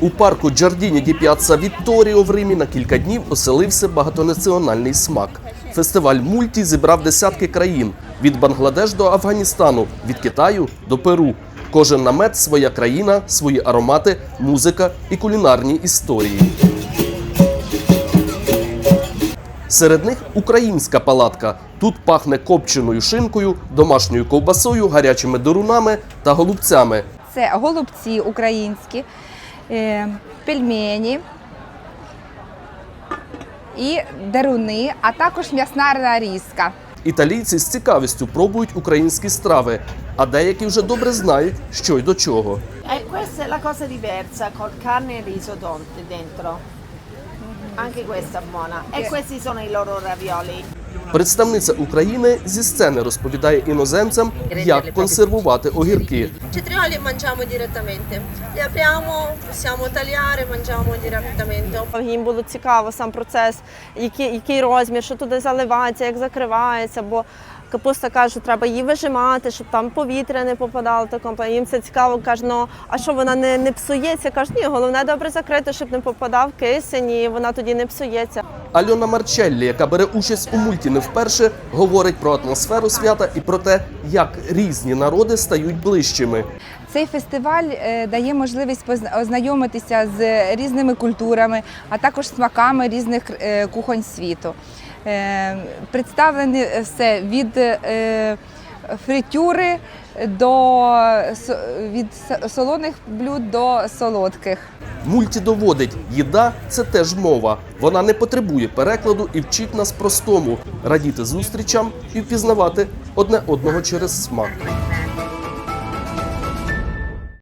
У парку Джардіні ді Піацца Вітторіо в Римі на кілька днів оселився багатонаціональний смак. Фестиваль мульті зібрав десятки країн від Бангладеш до Афганістану, від Китаю до Перу. Кожен намет своя країна, свої аромати, музика і кулінарні історії. Серед них українська палатка. Тут пахне копченою шинкою, домашньою ковбасою, гарячими дурунами та голубцями. Це голубці українські, пельмені і деруни, а також м'ясна нарізка. Італійці з цікавістю пробують українські страви, а деякі вже добре знають, що й до чого. Eh, questa è la cosa diversa, col carne e riso dentro. Anche questa è buona. E questi sono i loro ravioli. Представниця України зі сцени розповідає іноземцям, як консервувати огірки. Cetrioli mangiamo direttamente. Li apriamo, possiamo tagliare, mangiamo direttamente. Їм було цікаво сам процес, який, який розмір, що туди заливається, як закривається. Бо капуста каже, треба її вижимати, щоб там повітря не попадало. Такому їм це цікаво. Каже, ну а що вона не, не псується? Каже, ні, головне добре закрити, щоб не попадав кисень, і вона тоді не псується. Альона Марчеллі, яка бере участь у мульті не вперше, говорить про атмосферу свята і про те, як різні народи стають ближчими. Цей фестиваль е, дає можливість позна- ознайомитися з різними культурами, а також смаками різних е, кухонь світу. Е, Представлене все від фритюри до від солоних блюд до солодких. Мульті доводить, їда це теж мова. Вона не потребує перекладу і вчить нас простому радіти зустрічам і впізнавати одне одного через смак.